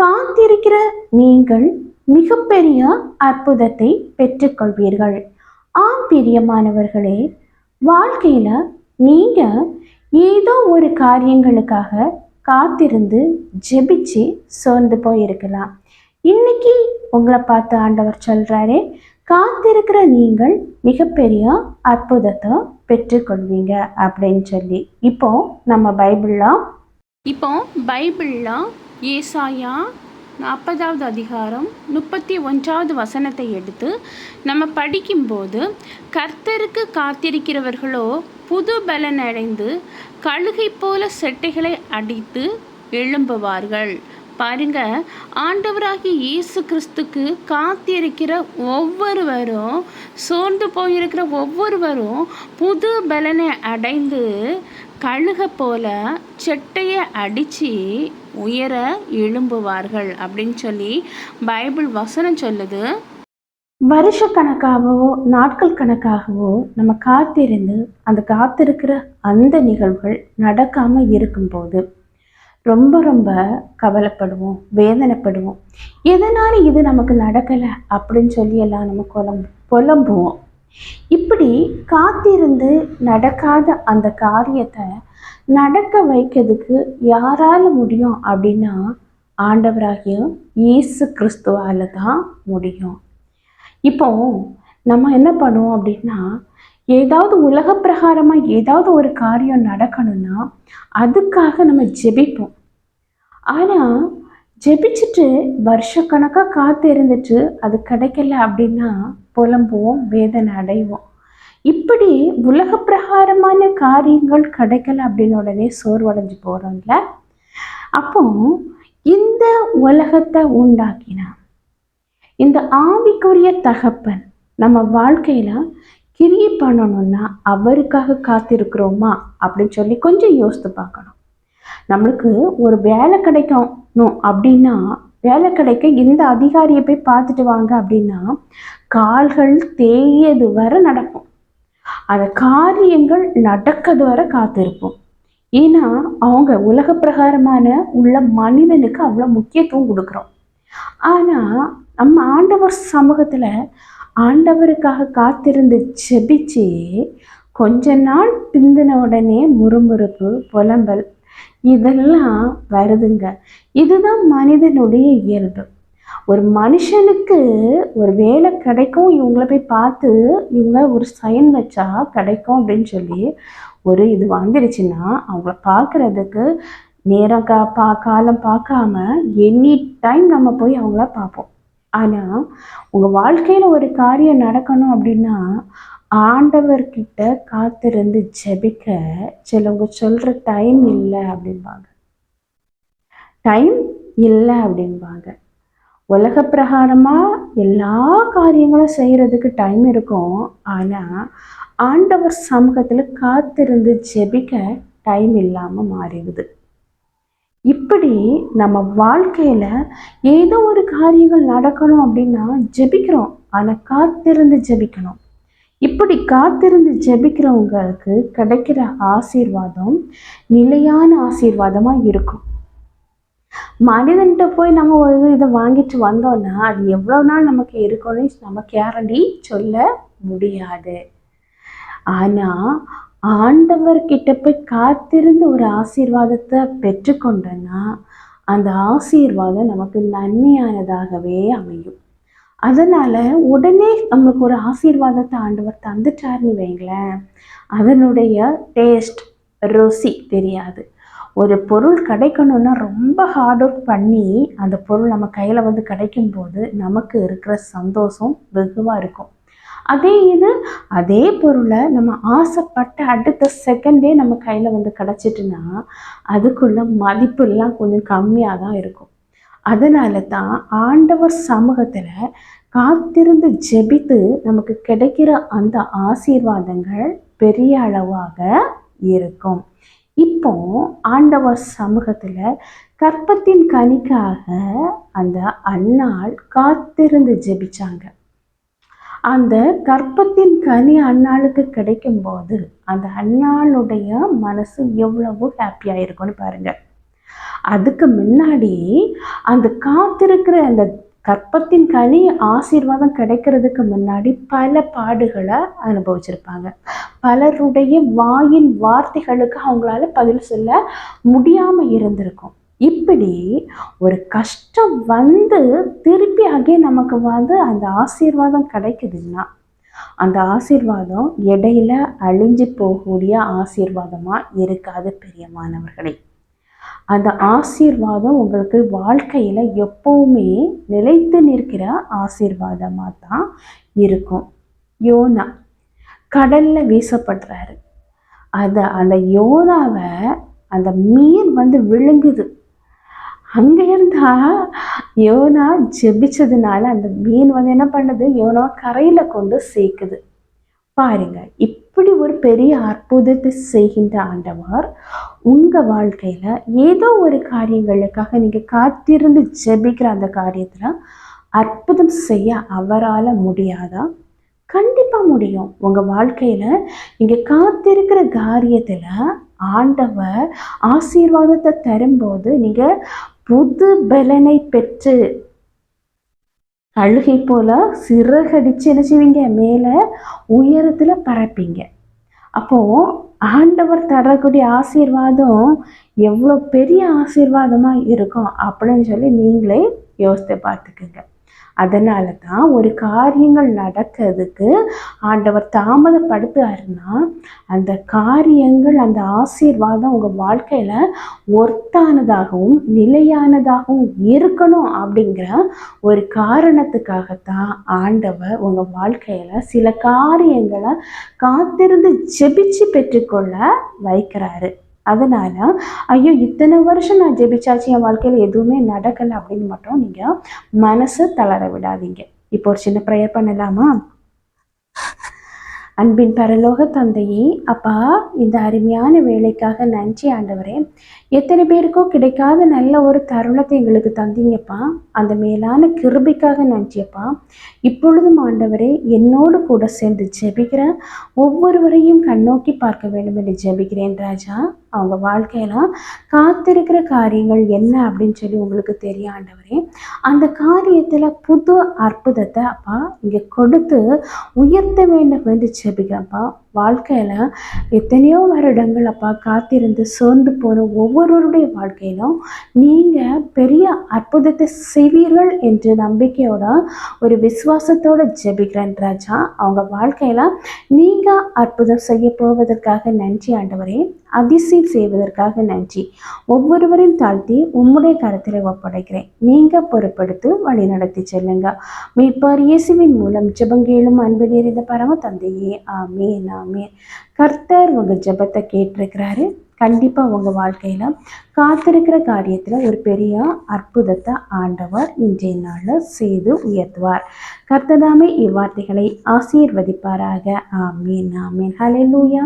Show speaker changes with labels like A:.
A: காத்திருக்கிற நீங்கள் மிகப்பெரிய அற்புதத்தை பெற்றுக்கொள்வீர்கள். ஆம் பிரியமானவர்களே வாழ்க்கையில் நீங்கள் ஏதோ ஒரு காரியங்களுக்காக காத்திருந்து ஜெபிச்சு சோர்ந்து போயிருக்கலாம். இன்னைக்கு உங்களை பார்த்து ஆண்டவர் சொல்கிறாரே காத்திருக்கிற நீங்கள் மிகப்பெரிய அற்புதத்தை பெற்றுக்கொள்வீங்க அப்படின்னு சொல்லி. இப்போ நம்ம பைபிள்லாம்
B: இப்போ பைபிள்லாம் ஏசாயா நாற்பதாவது அதிகாரம் முப்பத்தி ஒன்றாவது வசனத்தை எடுத்து நம்ம படிக்கும்போது கர்த்தருக்கு காத்திருக்கிறவர்களோ புது பலன் அடைந்து கழுகை போல செட்டைகளை அடித்து எழும்புவார்கள். பாருங்க ஆண்டவராகிய இயேசு கிறிஸ்துக்கு காத்திருக்கிற ஒவ்வொருவரும் சோர்ந்து போயிருக்கிற ஒவ்வொருவரும் புது பலனை அடைந்து கழுக போல செட்டையை அடித்து உயர எழும்புவார்கள் அப்படின்னு சொல்லி பைபிள் வசனம் சொல்லுது.
A: வருஷக்கணக்காகவோ நாட்கள் கணக்காகவோ நம்ம காத்திருந்து அந்த காத்திருக்கிற அந்த நிகழ்வுகள் நடக்காமல் இருக்கும்போது ரொம்ப ரொம்ப கவலைப்படுவோம் வேதனைப்படுவோம். எதனால் இது நமக்கு நடக்கலை அப்படின்னு சொல்லி எல்லாம் நம்ம குழம்பு புலம்புவோம். இப்படி காத்திருந்து நடக்காத அந்த காரியத்தை நடக்க வைக்கிறதுக்கு யாரால முடியும் அப்படின்னா ஆண்டவராகிய இயேசு கிறிஸ்துவால தான் முடியும். இப்போ நம்ம என்ன பண்ணுவோம் அப்படின்னா ஏதாவது உலக பிரகாரமாக ஏதாவது ஒரு காரியம் நடக்கணும்னா அதுக்காக நம்ம ஜெபிப்போம். ஆனால் ஜெபிச்சுட்டு வருஷக்கணக்காக காத்து இருந்துட்டு அது கிடைக்கல அப்படின்னா புலம்புவோம் வேதனை அடைவோம். இப்படி உலக பிரகாரமான காரியங்கள் கிடைக்கல அப்படின்னு உடனே சோர்வடைஞ்சு போகிறோம்ல அப்போ இந்த உலகத்தை உண்டாக்கினா இந்த ஆவிக்குரிய தகப்பன் நம்ம வாழ்க்கையில் கிரியை பண்ணணும்னா அவருக்காக காத்திருக்கிறோமா அப்படின்னு சொல்லி கொஞ்சம் யோசித்து பார்க்கணும். நம்மளுக்கு ஒரு வேலை கிடைக்கணும் அப்படின்னா வேலை கிடைக்க இந்த அதிகாரியை போய் பார்த்துட்டு வாங்க அப்படின்னா கால்கள் தேயது வரை நடக்கும். அந்த காரியங்கள் நடக்கிறது வரை காத்திருப்போம். ஏன்னா அவங்க உலக பிரகாரமான உள்ள மனிதனுக்கு அவ்வளோ முக்கியத்துவம் கொடுக்குறோம். ஆனால் நம்ம ஆண்டவர் சமூகத்தில் ஆண்டவருக்காக காத்திருந்து செபிச்சு கொஞ்ச நாள் பிந்தின உடனே முறுமுறுப்பு புலம்பல் இதெல்லாம் வருதுங்க. இதுதான் மனிதனுடைய இயல்பு. ஒரு மனுஷனுக்கு ஒரு வேலை கிடைக்கும் இவங்கள போய் பார்த்து இவங்க ஒரு சைன் வச்சா கிடைக்கும் அப்படின்னு சொல்லி ஒரு இது வந்துடுச்சுன்னா அவங்கள பார்க்குறதுக்கு நேரம் கா பா காலம் பார்க்காம எனி டைம் நம்ம போய் அவங்கள பார்ப்போம். ஆனால் உங்கள் வாழ்க்கையில் ஒரு காரியம் நடக்கணும் அப்படின்னா ஆண்டவர்கிட்ட காத்திருந்து ஜெபிக்க சிலவங்க சொல்கிற டைம் இல்லை அப்படிம்பாங்க. டைம் இல்லை அப்படிம்பாங்க. உலக பிரகாரமாக எல்லா காரியங்களும் செய்கிறதுக்கு டைம் இருக்கும். ஆனால் ஆண்டவர் சமூகத்தில் காத்திருந்து ஜெபிக்க டைம் இல்லாமல் மாறிடுது. இப்படி நம்ம வாழ்க்கையில் ஏதோ ஒரு காரியங்கள் நடக்கணும் அப்படின்னா ஜெபிக்கிறோம். ஆனால் காத்திருந்து ஜெபிக்கணும். இப்படி காத்திருந்து ஜெபிக்கிறவங்களுக்கு கிடைக்கிற ஆசீர்வாதம் நிலையான ஆசீர்வாதமாக இருக்கும். மனிதன்கிட்ட போய் நம்ம ஒரு இதை வாங்கிட்டு வந்தோம்னா அது எவ்வளோ நாள் நமக்கு இருக்கும்னு நம்ம கேரண்டி சொல்ல முடியாது. ஆனால் ஆண்டவர்கிட்ட போய் காத்திருந்து ஒரு ஆசீர்வாதத்தை பெற்றுக்கொண்டோன்னா அந்த ஆசீர்வாதம் நமக்கு நன்மையானதாகவே அமையும். அதனால் உடனே நம்மளுக்கு ஒரு ஆசீர்வாதத்தை ஆண்டவர் தந்துட்டார்னு வைங்களேன். அதனுடைய டேஸ்ட் ருசி தெரியாது. ஒரு பொருள் கிடைக்கணும்னா ரொம்ப ஹார்ட் ஒர்க் பண்ணி அந்த பொருள் நம்ம கையில் வந்து கிடைக்கும்போது நமக்கு இருக்கிற சந்தோஷம் வெகுவாக இருக்கும். அதே இது அதே பொருளை நம்ம ஆசைப்பட்ட அடுத்த செகண்டே நம்ம கையில் வந்து கிடச்சிட்டுனா அதுக்குள்ள மதிப்புலாம் கொஞ்சம் கம்மியாக தான் இருக்கும். அதனால தான் ஆண்டவர் சமூகத்தில் காத்திருந்து ஜெபித்து நமக்கு கிடைக்கிற அந்த ஆசீர்வாதங்கள் பெரிய அளவாக இருக்கும். இப்போ ஆண்டவர் சமூகத்தில் கற்பத்தின் கனிக்காக அந்த அன்னாள் காத்திருந்து ஜெபிச்சாங்க. அந்த கற்பத்தின் கனி அன்னாளுக்கு கிடைக்கும்போது அந்த அன்னாளுடைய மனசு எவ்வளவு ஹாப்பியாக இருக்கும்னு பாருங்கள் அதுக்கு முன்னாடி அந்த காத்திருக்கிற அந்த கற்பத்தின் கனி ஆசீர்வாதம் கிடைக்கிறதுக்கு முன்னாடி பல பாடுகளை அனுபவிச்சிருப்பாங்க. பலருடைய வாயின் வார்த்தைகளுக்கு அவங்களால பதில் சொல்ல முடியாம இருந்திருக்கும். இப்படி ஒரு கஷ்டம் வந்து திருப்பி அகே நமக்கு வந்து அந்த ஆசீர்வாதம் கிடைக்குதுன்னா அந்த ஆசீர்வாதம் இடையில அழிஞ்சு போகக்கூடிய ஆசீர்வாதமா இருக்காது பெரியமானவர்களே. அந்த ஆசீர்வாதம் உங்களுக்கு வாழ்க்கையில் எப்போவுமே நிலைத்து நிற்கிற ஆசீர்வாதமாக தான் இருக்கும். யோனா கடலில் வீசப்படுறாரு. அதை அந்த யோனாவை அந்த மீன் வந்து விழுங்குது. அங்கே இருந்தா யோனா ஜெபிச்சதுனால அந்த மீன் வந்து என்ன பண்ணுது? யோனாவை கரையில் கொண்டு சேர்க்குது. பாருங்க இப்படி ஒரு பெரிய அற்புதத்தை செய்கின்ற ஆண்டவர் உங்கள் வாழ்க்கையில் ஏதோ ஒரு காரியங்களுக்காக நீங்கள் காத்திருந்து ஜெபிக்கிற அந்த காரியத்தில் அற்புதம் செய்ய அவரால் முடியாதா? கண்டிப்பாக முடியும். உங்கள் வாழ்க்கையில் நீங்கள் காத்திருக்கிற காரியத்தில் ஆண்டவர் ஆசீர்வாதத்தை தரும்போது நீங்கள் புது பலனை பெற்று அழுகை போல சிறகடிச்சு என்ன செய்வீங்க? மேலே உயரத்தில் பறப்பீங்க அப்போது ஆண்டவர் தரக்கூடிய ஆசீர்வாதம் எவ்வளோ பெரிய ஆசீர்வாதமாக இருக்கும் அப்படின்னு சொல்லி நீங்களே யோசித்து பார்த்துக்குங்க. அதனால தான் ஒரு காரியங்கள் நடக்கிறதுக்கு ஆண்டவர் தாமதப்படுத்துறாருன்னா அந்த காரியங்கள் அந்த ஆசீர்வாதம் உங்கள் வாழ்க்கையில் ஒர்த்தானதாகவும் நிலையானதாகவும் இருக்கணும் அப்படிங்கிற ஒரு காரணத்துக்காகத்தான் ஆண்டவர் உங்கள் வாழ்க்கையில் சில காரியங்களை காத்திருந்து ஜெபிச்சு பெற்றுக்கொள்ள வைக்கிறாரு. அதனால ஐயோ இத்தனை வருஷம் நான் ஜெபிச்சாச்சு என் வாழ்க்கையில் எதுவுமே நடக்கலை அப்படின்னு மட்டும் நீங்கள் மனசு தளர விடாதீங்க. இப்போ ஒரு சின்ன ப்ரேயர் பண்ணலாமா? அன்பின் பரலோக தந்தையே அப்பா இந்த அருமையான வேலைக்காக நன்றி ஆண்டவரே. எத்தனை பேருக்கோ கிடைக்காத நல்ல ஒரு தருணத்தை எங்களுக்கு தந்தீங்கப்பா. அந்த மேலான கிருபிக்காக நன்றியப்பா. இப்பொழுதும் ஆண்டவரே என்னோடு கூட சேர்ந்து ஜெபிக்கிறேன் ஒவ்வொருவரையும் கண்ணோக்கி பார்க்க வேண்டும் என்று ஜெபிக்கிறேன் ராஜா. அவங்க வாழ்க்கையில காத்திருக்கிற காரியங்கள் என்ன அப்படின்னு சொல்லி உங்களுக்கு தெரியும் ஆண்டவரே. அந்த காரியத்தில் புது அற்புதத்தை அப்பா இங்கே கொடுத்து உயர்த்த வேண்டும் என்று ஜெபிக்கிறப்பா வாழ்க்கையில் எத்தனையோ வருடங்கள் அப்பா காத்திருந்து சோர்ந்து போன ஒவ்வொருவருடைய வாழ்க்கையிலும் நீங்கள் பெரிய அற்புதத்தை செய்வீர்கள் என்ற நம்பிக்கையோட ஒரு விசுவாசத்தோட ஜெபிக்கிறேன் ராஜா. அவங்க வாழ்க்கையில் நீங்கள் அற்புதம் செய்ய போவதற்காக நன்றி ஆண்டவரே. அதிசயம் செய்வதற்காக நன்றி. ஒவ்வொருவரையும் தாழ்த்தி உம்முடைய கருத்தில் ஒப்படைக்கிறேன். நீங்கள் பொறுப்படுத்து வழி நடத்தி செல்லுங்க. மீட்பார் இயேசுவின் மூலம் ஜெபங்கேளும் அன்பு நிறைந்த பரம தந்தையே. ஆமேனா. ஆமேன் கர்த்தர் உங்கள் ஜெபத்தை கேட்டிருக்கிறாரு. கண்டிப்பாக உங்கள் வாழ்க்கையில் காத்திருக்கிற காரியத்தில் ஒரு பெரிய அற்புதத்தை ஆண்டவர் இன்றைய நாளில் செய்து உயர்த்துவார். கர்த்ததாமே இவ்வார்த்தைகளை ஆசீர்வதிப்பாராக. ஆமீன் ஆமீன். ஹலெலூயா